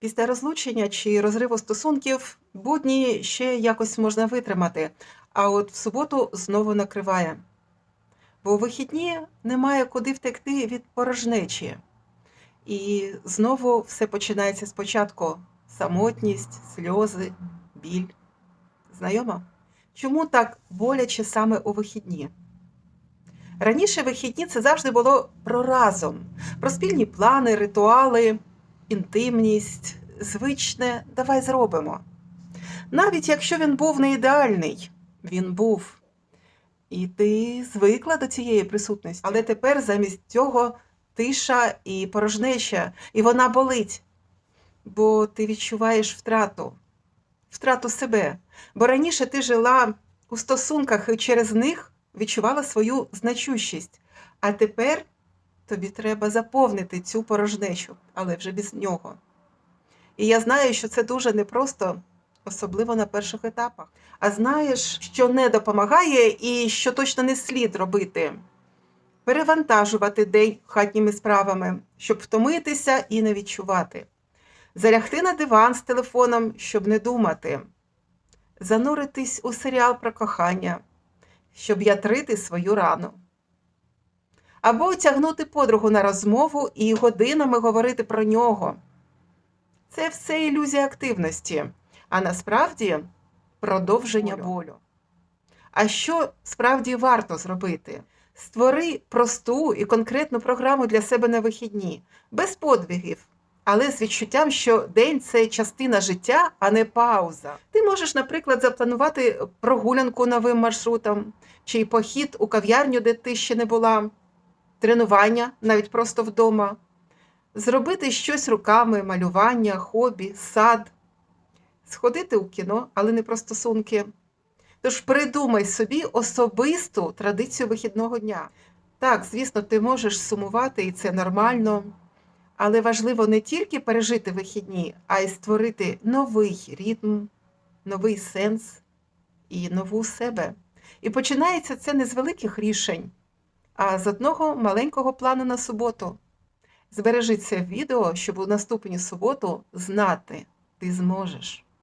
Після розлучення чи розриву стосунків будні ще якось можна витримати, а от в суботу знову накриває. Бо у вихідні немає куди втекти від порожнечі. І знову все починається спочатку: самотність, сльози, біль. Знайомо? Чому так боляче саме у вихідні? Раніше вихідні це завжди було про разом, про спільні плани, ритуали, інтимність, звичне давай зробимо. Навіть якщо він був не ідеальний, він був. І ти звикла до цієї присутності. Але тепер замість цього тиша і порожнеча, і вона болить, бо ти відчуваєш втрату, втрату себе. Бо раніше ти жила у стосунках і через них відчувала свою значущість. А тепер тобі треба заповнити цю порожнечу, але вже без нього. І я знаю, що це дуже непросто, особливо на перших етапах. А знаєш, що не допомагає і що точно не слід робити. Перевантажувати день хатніми справами, щоб втомитися і не відчувати. Залягти на диван з телефоном, щоб не думати. Зануритись у серіал про кохання, щоб ятрити свою рану. Або тягнути подругу на розмову і годинами говорити про нього. Це все ілюзія активності, а насправді продовження болю. А що справді варто зробити? Створи просту і конкретну програму для себе на вихідні, без подвигів, але з відчуттям, що день це частина життя, а не пауза. Ти можеш, наприклад, запланувати прогулянку новим маршрутом, чи похід у кав'ярню, де ти ще не була, тренування навіть просто вдома, зробити щось руками, малювання, хобі, сад, сходити у кіно, але не про стосунки. Тож придумай собі особисту традицію вихідного дня. Так, звісно, ти можеш сумувати, і це нормально. Але важливо не тільки пережити вихідні, а й створити новий ритм, новий сенс і нову себе. І починається це не з великих рішень, а з одного маленького плану на суботу. Збережи це відео, щоб у наступну суботу знати, ти зможеш.